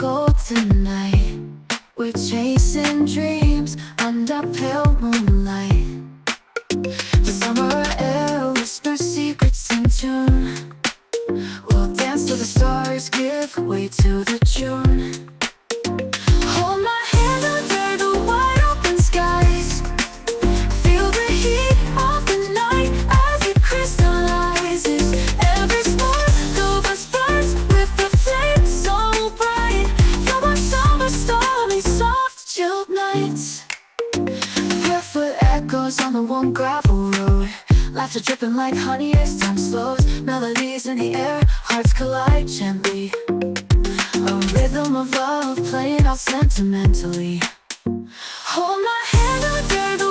go tonight. We're chasing dreams. on the one gravel road. Laughter dripping like honey as time slows. Melodies in the air, hearts collide gently. A rhythm of love playing out sentimentally. Hold my hand under the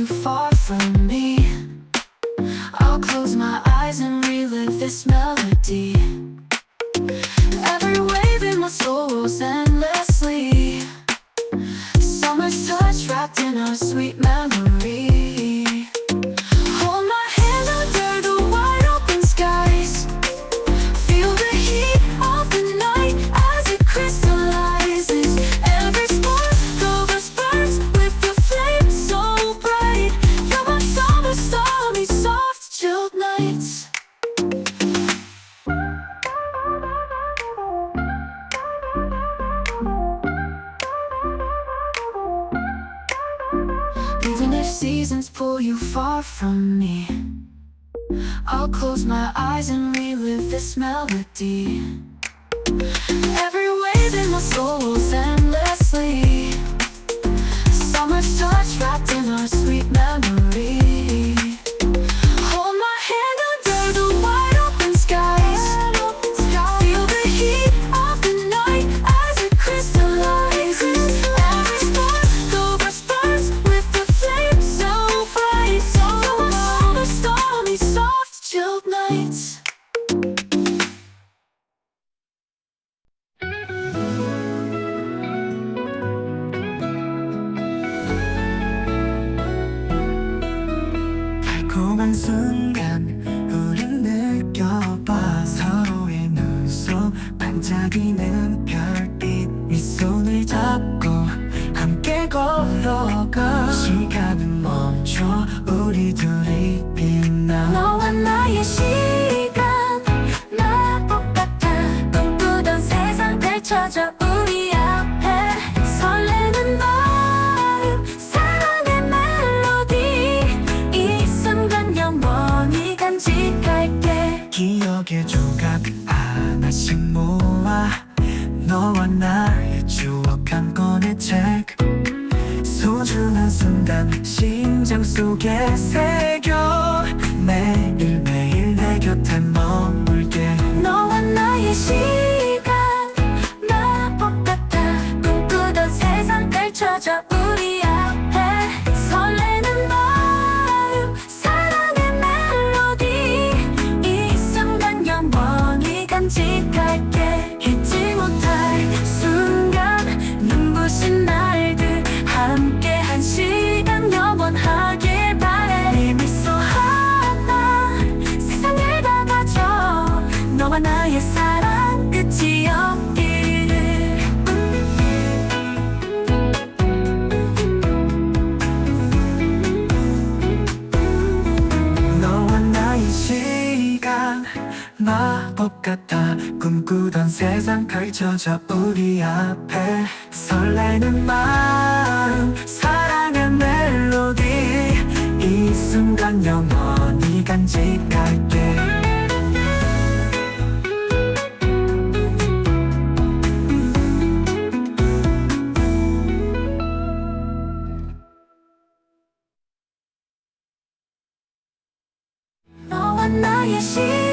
you far from me. I'll close my eyes and relive this melody. seasons pull you far from me. I'll close my eyes and relive this melody. Every wave in my soul rolls endlessly. Summer's touch wrapped in our smell 산책. 소중한 순간 심장 속에 새겨. 매일매일 내 곁에 머물게. 너와 나의 시 마법 같아 꿈꾸던 세상 펼쳐져 우리 앞에 설레는 마음 사랑의 멜로디. 이 순간 영원히 간직할게. 너와 나의 시